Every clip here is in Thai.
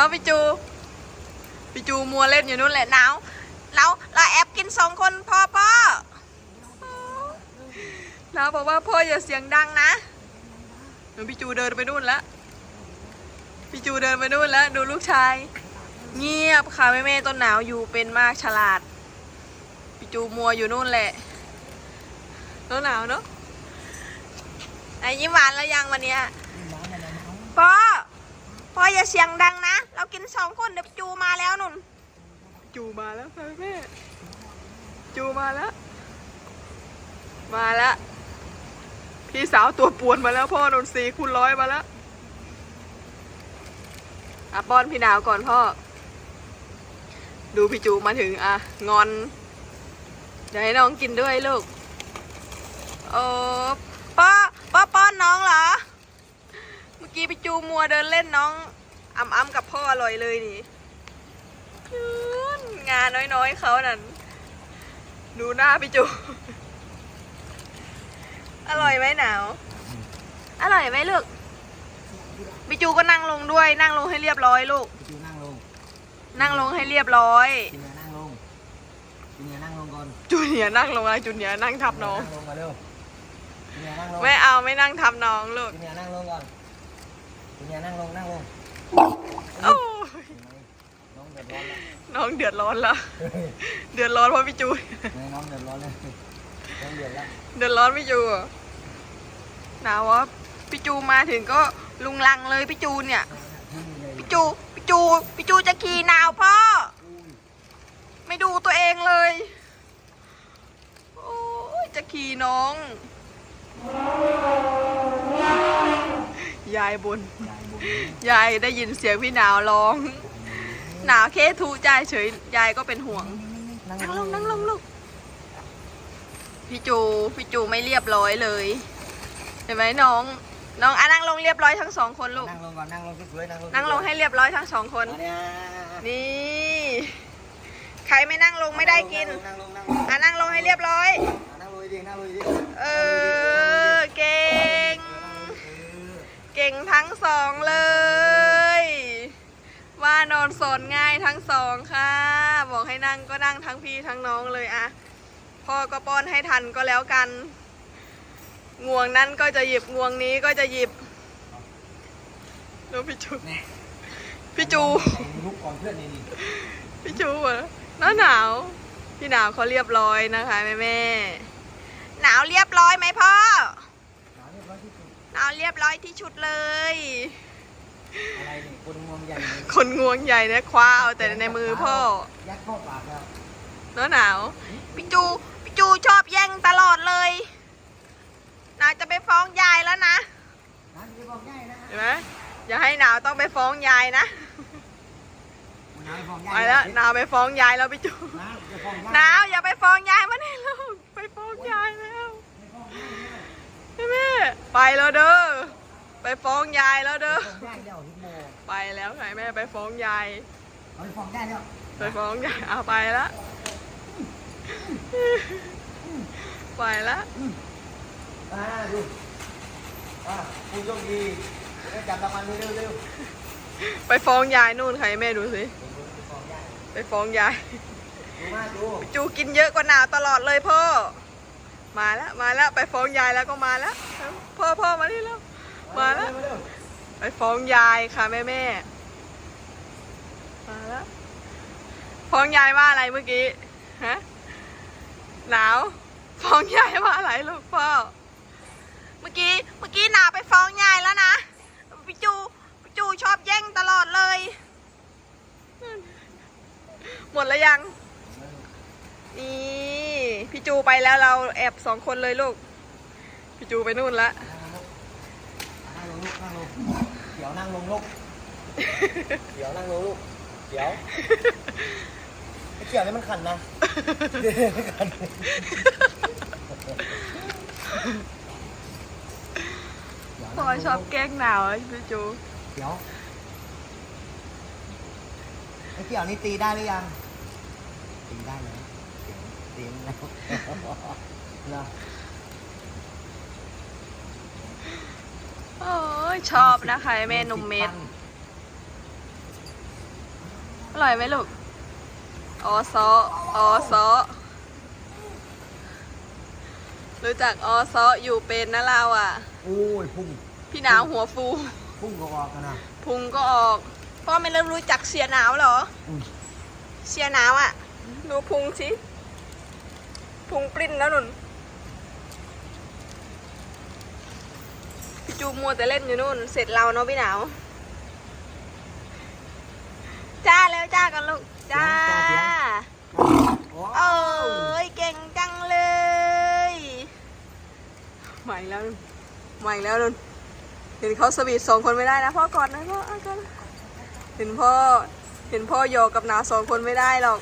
น้องพี่จู พี่จูมัวเล่นอยู่นู่นแหละหนาวเราเราแอบกินสองคนพ่อพ่อเราบอกว่าพ่ออย่าเสียงดังนะเดี๋ยวพี่จูเดินไปนู่นแล้วพี่จูเดินไปนู่นแล้วดูลูกชาย เงียบค่ะแม่แม่ต้นหนาวอยู่เป็นมากฉลาดพี่จูมัวอยู่นู่นแหละต้นหนาวเนาะไอ้ยิ้มหวานแล้วยังวันเนี้ยพ่อ พ่ออย่าเสียงดังนะ เรากินสองคนเดี๋ยวจูมาแล้วนุ่น จูมาแล้วค่ะแม่ จูมาแล้ว มาแล้ว พี่สาวตัวป่วนมาแล้วพ่อนนทรีคูณร้อยมาแล้วอะป้อนพี่ดาวก่อนพ่อ ดูพี่จูมาถึงอะงอน เดี๋ยวให้น้องกินด้วยลูก โอ้พ่อพ่อป้อนน้องเหรอ กี้พี่จูมัวเดินเล่นน้องอ้ำอ้ำกับพ่ออร่อยเลยนี่อื้องานน้อยๆเขานั่นดูหน้าพี่จู อร่อยไหมหนาว อร่อยไหมลูกพี่จูก็นั่งลงด้วย นั่งลงให้เรียบร้อยลูก พี่จูนั่งลง นั่งลงให้เรียบร้อยจูเนียร์นั่งลงจูเนียร์นั่งลงก่อนจูเนียร์นั่งลงอะไรจูเนียร์นั่งทับน้องนั่งลงมาเร็วจูเนียร์นั่งลงไม่เอาไม่นั่งทับน้องลูกจูเนียร์นั่งลงก่อน จูเนียร์นั่งลงนั่งลงโอ้ยเห็นไหมน้องเดือดร้อนแล้วน้องเดือดร้อนแล้วเดือดร้อนเพราะพี่จูเห็นไหมน้องเดือดร้อนเลยน้องเดือดแล้วเดือดร้อนพี่จูเหรอหนาววะพี่จูมาถึงก็ลุงลังเลยพี่จูเนี่ยที่เลยพี่จูพี่จูพี่จูจะขี่หนาวพ่อไม่ดูตัวเองเลยโอ้ยจะขี่น้อง ยายบนยายบุญยายได้ยินเสียงพี่หนาวร้อง หนาวแค่ทุใจายเฉย ยายก็เป็นห่วง นั่งลงนั่งลงลูก พี่จู พี่จูไม่เรียบร้อยเลย เห็นไหมน้อง น้องอะนั่งลงเรียบร้อยทั้งสองคนลูก นั่งลงก่อนนั่งลงสวยๆนั่งลงนั่งลงให้เรียบร้อยทั้งสองคนมาเนี่ยนี่ ใครไม่นั่งลงไม่ได้กิน นั่งลงนั่งลงอะนั่งลงให้เรียบร้อย นั่งลงดีนั่งลงดีเออ เก่งเก่ง ทั้งสองเลย ว่านอนสอนง่ายทั้งสองค่ะ บอกให้นั่งก็นั่งทั้งพี่ทั้งน้องเลยอะพ่อก็ป้อนให้ทันก็แล้วกันงวงนั้นก็จะหยิบงวงนี้ก็จะหยิบดูพี่จูพี่จูลุกก่อนเพื่อนนี่นี่พี่จูเหรอหนาวหนาว พี่หนาวเขาเรียบร้อยนะคะแม่แม่หนาวเรียบร้อยไหมพ่อ รียบร้อยที่ชุดเลย อะไรนี่คนงวงใหญ่เลยคนงวงใหญ่เนี่ยคว้าเอาแต่ในมือพ่อยัดเข้าปากแล้วหนาวหนาวพี่จูพี่จูชอบแย่งตลอดเลยหนาวจะไปฟ้องยายแล้วนะน้ำจะบอกง่ายนะเห็นไหมอย่าให้หนาวต้องไปฟ้องยายนะน้ำบอกง่ายไปแล้วหนาวไปฟ้องยายแล้วพี่จูน้ำจะบอกง่ายหนาวอย่าไปฟ้องยายมานี่ลูกไปฟ้องยายแล้ว แม่ไปแล้วเด้อ ไปฟ้องยายแล้วเด้อบอกง่ายเดี๋ยวฮิปโมไปแล้วไงแม่ไปฟ้องยาย เอาไปฟ้องได้แล้วไปฟ้องยายเอาไปละ ไปละ อ่าดูอ่าคุณโชคดีจะจับรางวัลเร็วๆเร็วไปฟ้องยายนู่นใครแม่ดูสิฟ้องได้ไปฟ้องยาย ดูมาดู จูกินเยอะกว่าหนาวตลอดเลยพ่อ มาแล้วมาแล้วไปฟ้องยายแล้วก็มาแล้วพ่อพ่อมานี่แล้วมาแล้วเร็วไปฟ้องยายค่ะแม่แม่มาแล้วฟ้องยายว่าอะไรเมื่อกี้ฮะหนาวฟ้องยายว่าอะไรลูกพ่อเมื่อกี้เมื่อกี้หนาวไปฟ้องยายแล้วนะพี่จูพี่จูชอบแย่งตลอดเลย หมดแล้วยัง นี่พี่จู ไปแล้วเราแอบสองคนเลยลูก พี่จูไปนู่นละนั่งลงลูกนั่งลงเดี๋ยวนั่งลงลูกเดี๋ยวนั่งลงลูกเดี๋ยวไอ้เกี่ยวนี่มันขันนะไม่ขันพ่อชอบแกล้งหนาวอะพี่จู เดี๋ยวไอ้เกี่ยวนี่ตีได้หรือยัง ตีได้แล้ว เดี๋ยวตีแล้วเหรอโอ้ยชอบนะคะแม่หนุ่มเม็ดร่อยไหมลูกออซอออซอรู้จักออซออยู่เป็นนะเราอะ โอ้ยพุ่งพี่หนาวหัวฟู พุ่งก็ออกกันนะพุงก็ออก พ่อไม่เริ่มรู้จักเสียหนาวเหรออืมเสียหนาวอะ ดูพุงสิ พุงปริ้นแล้วนุ่นพี่จูมัวแต่เล่นอยู่นู่น เสร็จเราเนาะพี่หนาว จ้าแล้วจ้ากันลูก จ้า โอ้เอ้ยเก่งจังเลยใหม่แล้วนุ่นใหม่แล้วนุ่นเห็นเขาสวีทสองคนไม่ได้นะพ่อกอดหนะพ่ออะกอดนะเห็นพ่อเห็นพ่อโยกกับหนาวสองคนไม่ได้หรอก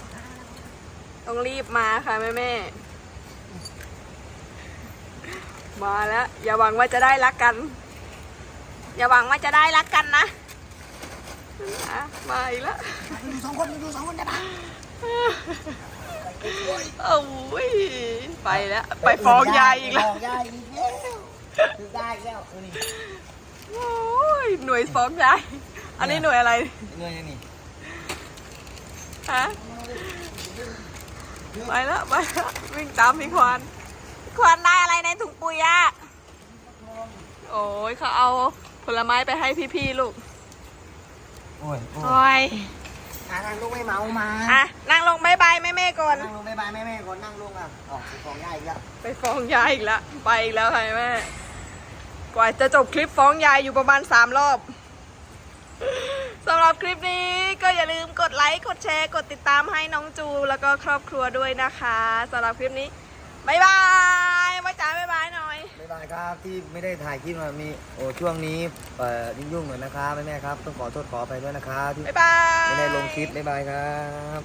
ต้องรีบมาค่ะแม่แม่ๆ มาแล้ว อย่าหวังว่าจะได้รักกัน อย่าหวังว่าจะได้รักกันนะอะมาอีกแล้วดูสองคนดูสองคนได้ปะโอ้ยไปแล้ว ไปฟ้องยายอีกแล้วฟ้องยายอีกแล้วคือได้อีกแล้วเอานี่โอ้ยหน่วยฟ้องยายอันนี้หน่วยอะไรเงื่อนยังนี่ฮะไปแล้วไปแล้ววิ่งตามพี่ควาน พี่ควานได้อะไรในถุงปุ๋ยอะโอ้ยเขาเอาผลไม้ไปให้พี่ๆลูก โอ้ยโอ้ยโอ้ยอะนั่งลงไม่เมามาอะนั่งลงบายบายแม่แม่ๆก่อน นั่งลงไม่บายแม่แม่ก่อนนั่งลงอะออกไปฟ้องยายอีกแล้วไปฟ้องยายอีกแล้ว ไปอีกแล้วค่ะแม่ กว่าจะจบคลิปฟ้องยายอยู่ประมาณสามรอบ สำหรับคลิปนี้ก็อย่าลืมกดไลค์ กดแชร์ กดติดตามให้น้องจู แล้วก็ครอบครัวด้วยนะคะ สำหรับคลิปนี้บายบายว่าจ๋าบายบายหน่อย บ๊ายบายครับที่ไม่ได้ถ่ายคลิปมามีโอ้ช่วงนี้เอ่อยุ่งๆหน่อยนะครับแม่แม่ๆครับต้องขอโทษขอไปด้วยนะครับที่บายบาย ไม่ได้ลงคลิปบ๊ายบายครับ